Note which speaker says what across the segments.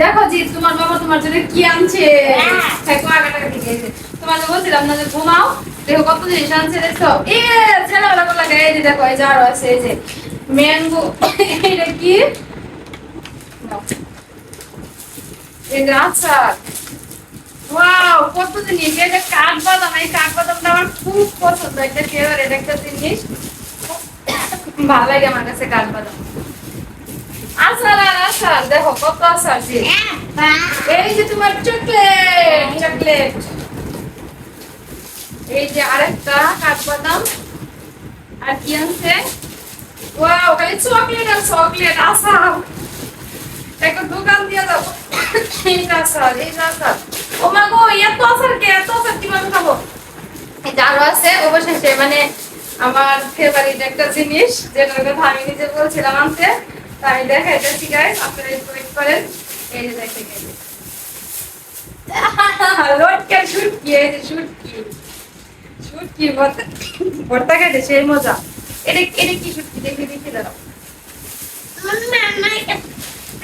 Speaker 1: দেখো জি তোমার বাবা তোমার জন্য কি আনছে?
Speaker 2: হ্যাঁ।
Speaker 1: হ্যাঁ, যে বলছিলাম না যে ঘুমাও। দেখো কত জিনিস আনছে দেখছ? এ ছেলেবেলা করে লাগে? এই যে দেখো এই যে আরও আছে এই যে ম্যাঙ্গো। এটা কি? নাও। এই আচার। ওয়াও কত জিনিস। এটা কাঠবাদাম এই কাঠবাদামটা আমার খুব পছন্দ। একটা ফেভারিট একটা জিনিস। ভালো লাগে আমার কাছে কাঠবাদাম। আচার আর আচার, দেখো কত আচার যে। এই যে তোমার চকলেট চকলেট এই যে আরেকটা কাঠবাদাম। আর কি আনছে? ওয়াও খালি চকলেট আর চকলেট আসাম একটা দোকান দিয়ে দাও। এই যে আচার, এই যে আচার। ও মা গো, এত আচার কে? এত আচার কীভাবে খাব? যে আরও আছে, অবশেষে মানে আমার ফেভারিট একটা জিনিস, যেটার কথা আমি নিজে বলছিলাম আনতে। তা আমি দেখাইতেছি গাইস আপনারা একটু wait করেন। এই যে দেখেন এই লটকা শুটকি এই যে শুটকি। শুটকি ভর্তা ভর্তা খাইতে সেই মজা। এটা এটা কি শুটকি? দেখে দেখে দাঁড়াও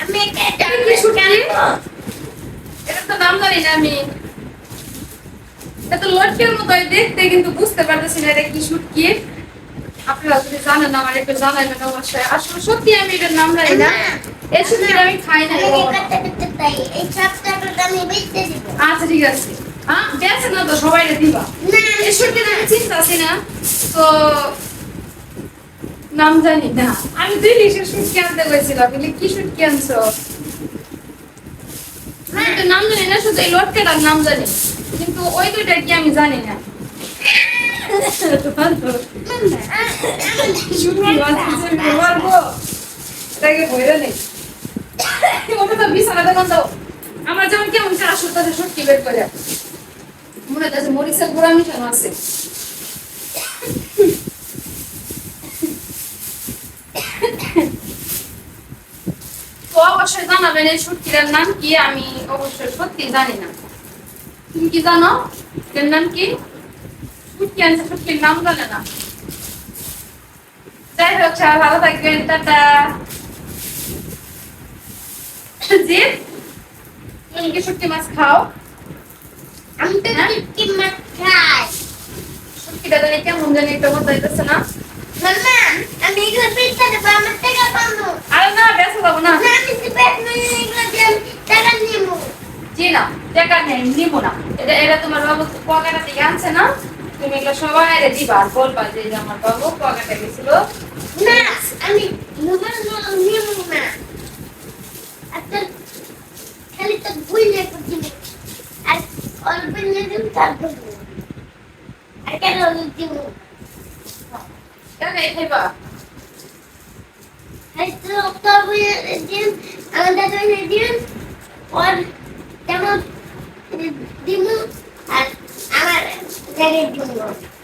Speaker 1: এটা কি শুটকি? এটা তো নাম জানি না আমি। এটা তো লটকের মতো দেখতে কিন্তু বুঝতে পারতেছি না এটা কি শুটকি। আপনারা যদি জানেন আমার একটু জানাবেন অবশ্যই আসলে সত্যি আমি এটার নাম জানি না। এই আমি খাই না। আচ্ছা ঠিক আছে। হ্যাঁ না তো? সবাই দিবা। এই শুটকিটা আমি চিন্তাছি না। তো নাম জানি না। আমি দুই লিশের শুটকি আনতে গেছিলাম। বলি কি শুটকি আনছো? তো নাম জানি না শুধু এই লটকাটার নাম জানি। কিন্তু ওই দুইটা কি আমি জানি না। আমার অবশ্যই জানাবেন এই শুটকিটার নাম কি? আমি অবশ্যই সত্যি জানি না। তুমি কি জানো? এর নাম কি? শুটকি আনছে শুটকির নাম জানে না? যাই হোক সবাই ভালো থাকবেন টাটা। জি? তুমি কি শুটকি মাছ খাও? শুটকিটা জানি কেমন জানি একটা মজা হইতেছে না।
Speaker 2: আমি এগুলো পেটটা দেবো আমার টাকা পাবো
Speaker 1: আরে না বেসা যাব না।
Speaker 2: আমি তো পেট নই এগুলো দিয়ে আমি টাকা নেব।
Speaker 1: জি না টাকা নেই নিবো না। এটা এটা তোমার বাবু কুয়াকাটা থেকে আনছে না? তুমি এগুলো সবাই দিবা আর বলবা যে আমার বাবু কুয়াকাটা গেছিল।
Speaker 2: না আমি মোবাইল না একটা খালি তো বুঝলে করছি আর অল্প নিয়ে দেবো তারপর আর কেন দিব?
Speaker 1: কেন খাইবা
Speaker 2: হয়তো দিন আমাদের দিন। দিব? আর আমার জায়গায় দিব